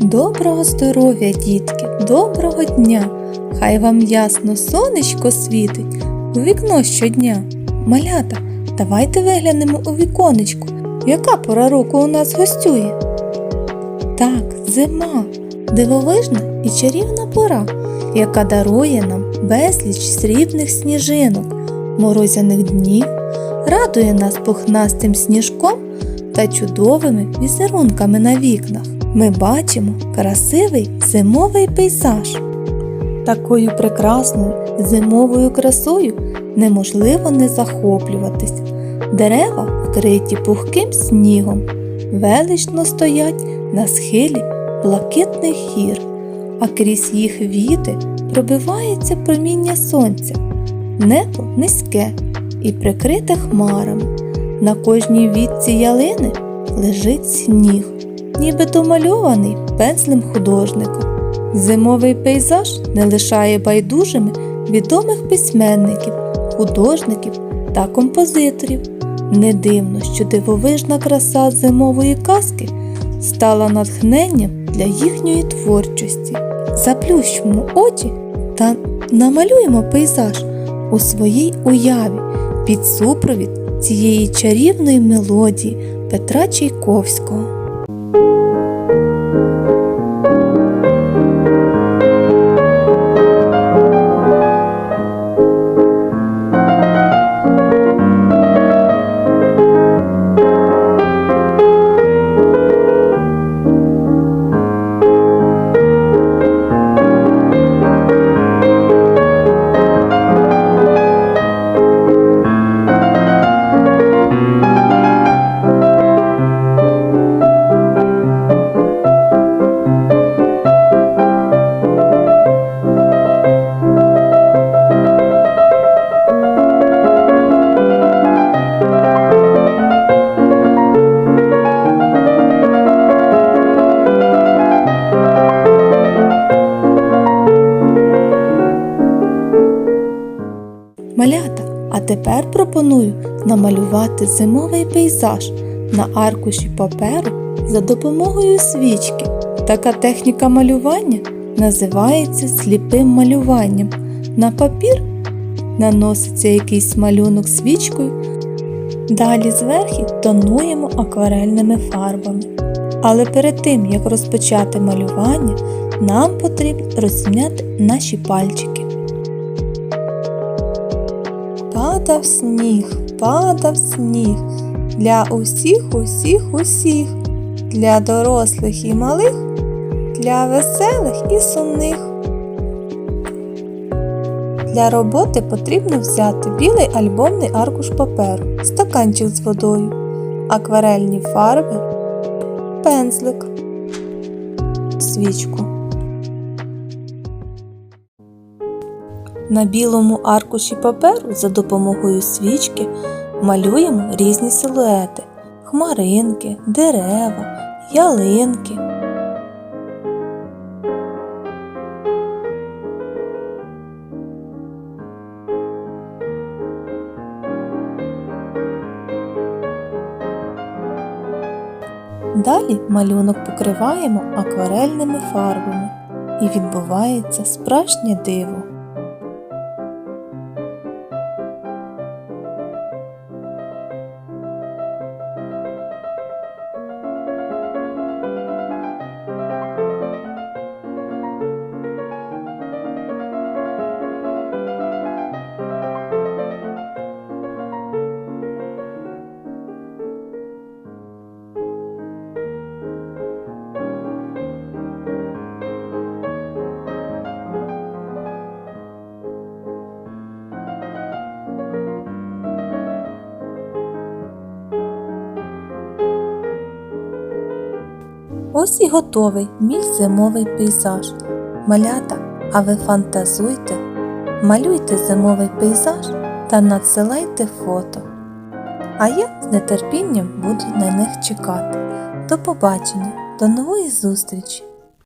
Доброго здоров'я, дітки, доброго дня! Хай вам ясно сонечко світить у вікно щодня. Малята, давайте виглянемо у віконечко. Яка пора року у нас гостює? Так, зима, дивовижна і чарівна пора, яка дарує нам безліч срібних сніжинок, морозяних днів, радує нас пухнастим сніжком та чудовими візерунками на вікнах. Ми бачимо красивий зимовий пейзаж. Такою прекрасною зимовою красою неможливо не захоплюватись. Дерева вкриті пухким снігом, велично стоять на схилі блакитних гір, а крізь їх віти пробивається проміння сонця. Небо низьке і прикрите хмарами. На кожній вітці ялини лежить сніг, ніби домальований пензлем художника. Зимовий пейзаж не лишає байдужими відомих письменників, художників та композиторів. Не дивно, що дивовижна краса зимової казки стала натхненням для їхньої творчості. Заплющимо очі та намалюємо пейзаж у своїй уяві під супровід цієї чарівної мелодії Петра Чайковського. Малята, а тепер пропоную намалювати зимовий пейзаж на аркуші паперу за допомогою свічки. Така техніка малювання називається сліпим малюванням. На папір наноситься якийсь малюнок свічкою, далі зверху тонуємо акварельними фарбами. Але перед тим, як розпочати малювання, нам потрібно розім'яти наші пальчики. Падав сніг, падав сніг для усіх, усіх, усіх, для дорослих і малих, для веселих і сумних. Для роботи потрібно взяти білий альбомний аркуш паперу, стаканчик з водою, акварельні фарби, пензлик, свічку. На білому аркуші паперу за допомогою свічки малюємо різні силуети хмаринки, дерева, ялинки. Далі малюнок покриваємо акварельними фарбами і відбувається справжнє диво. Ось і готовий мій зимовий пейзаж. Малята, а ви фантазуйте, малюйте зимовий пейзаж та надсилайте фото. А я з нетерпінням буду на них чекати. До побачення, до нової зустрічі!